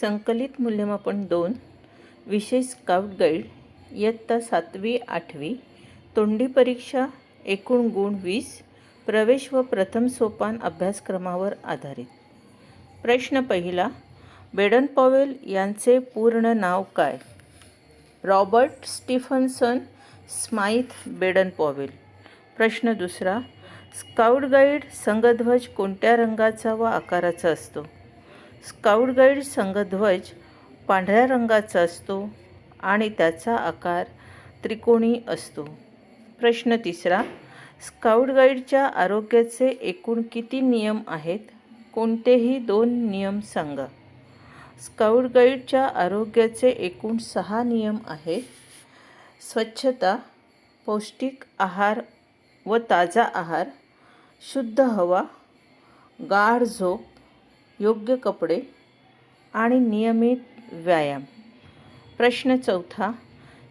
संकलित मूल्यमापन दोन विषय स्काउट गाईड इयत्ता सातवी आठवी तोंडी परीक्षा एकूण गुण वीस प्रवेश व प्रथम सोपान अभ्यासक्रमावर आधारित. प्रश्न पहिला बेडन पॉवेल यांचे पूर्ण नाव काय? Robert Stephenson Smyth Baden Powell. प्रश्न दुसरा स्काउट गाईड संघध्वज कोणत्या रंगाचा व आकाराचा असतो? स्काउट गाईड संघध्वज पांढऱ्या रंगाचा असतो आणि त्याचा आकार त्रिकोणी असतो. प्रश्न तिसरा स्काउट गाईडच्या आरोग्याचे एकूण किती नियम आहेत? कोणतेही दोन नियम सांगा. स्काउट गाईडच्या आरोग्याचे एकूण सहा नियम आहेत. स्वच्छता पौष्टिक आहार व ताजा आहार शुद्ध हवा गाढ झोप योग्य कपडे आणि नियमित व्यायाम. प्रश्न चौथा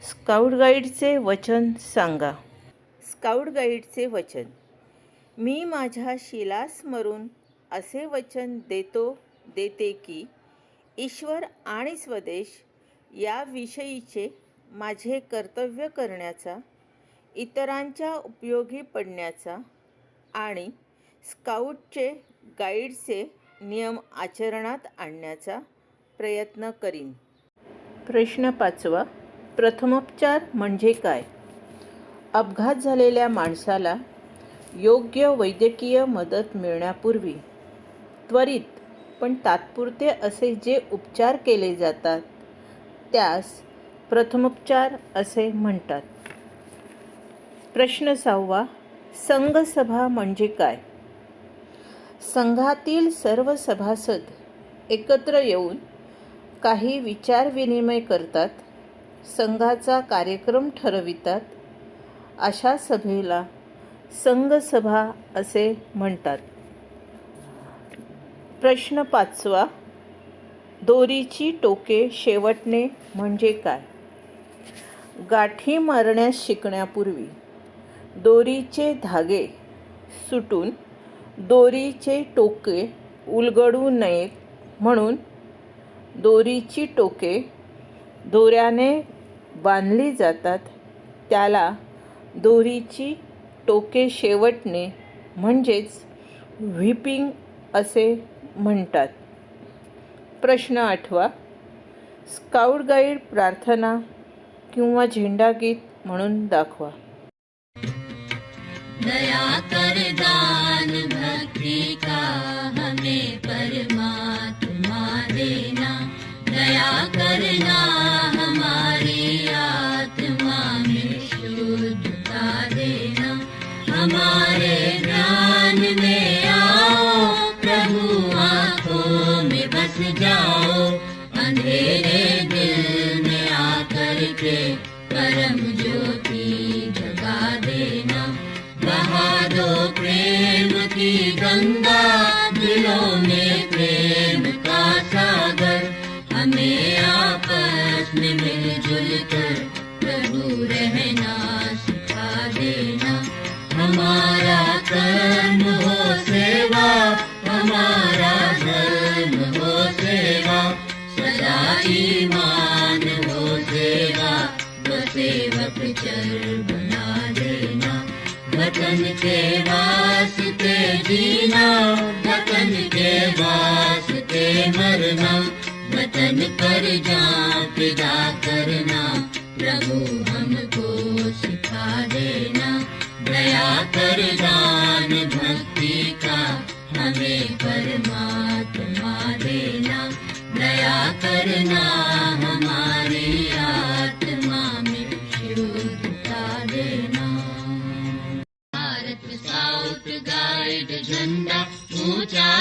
स्काउट गाईडचे वचन सांगा. स्काउट गाईडचे वचन. मी माझ्या शिलास्मरून असे वचन देतो देते की ईश्वर आणि स्वदेश याविषयीचे माझे कर्तव्य करण्याचा इतरांच्या उपयोगी पडण्याचा आणि स्काउटचे गाईडचे नियम आचरणात आणण्याचा प्रयत्न करीन. प्रश्न पाचवा प्रथमोपचार म्हणजे काय? अपघात झालेल्या माणसाला योग्य वैद्यकीय मदत मिळण्यापूर्वी त्वरित पण तात्पुरते असे जे उपचार केले जातात त्यास प्रथमोपचार असे म्हणतात. प्रश्न सहावा संघसभा म्हणजे काय? संघातील सर्व सभासद एकत्र येऊन काही विचारविनिमय करतात संघाचा कार्यक्रम ठरवितात. अशा सभेला संघसभा असे म्हणतात. प्रश्न पाचवा दोरीची टोके शेवटणे म्हणजे काय? गाठी मारण्यास शिकण्यापूर्वी दोरीचे धागे सुटून दोरीचे टोके उलगडू नयेत म्हणून दोरीची टोके दोऱ्याने बांधली जातात. त्याला दोरीची टोके शेवटणे म्हणजेच व्हिपिंग असे म्हणतात. प्रश्न आठवा. स्काउट गाईड प्रार्थना किंवा झेंडागीत म्हणून दाखवा. दया कर में बस जाओ, अंधेरे दिल में आकर के परम ज्योति जगा देना। बहा दो प्रेम की गंगा, दिलों में प्रेम का सागर। हमें आपस में मिलजुल कर प्रभु रहना सिखा देना। हमारा कर्म हो सेवा, हमारा वतन के वास्ते जीना वतन के वास्ते मरना वतन पर जा पिदा करना, प्रभु हमको सिखा देना। दया कर दान भक्ति का हमें परमात्मा देना। दया करना हमारी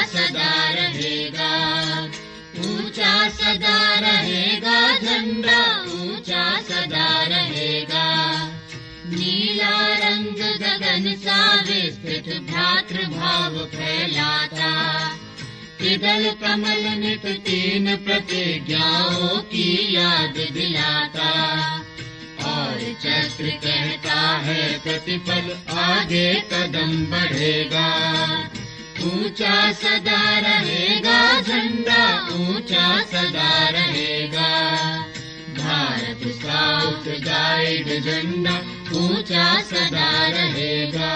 सदा रहेगा। ऊंचा सदा रहेगा झंडा ऊंचा सदा नीला रंग गगन सा विस्तृत किदल कमल नित तीन प्रतिज्ञाओं है प्रतिफल आगे कदम बढ़ेगा ऊंचा सदा रहेगा झंडा ऊंचा सदा रहेगा. भारत साउथ गाइड झंडा ऊंचा सदा रहेगा.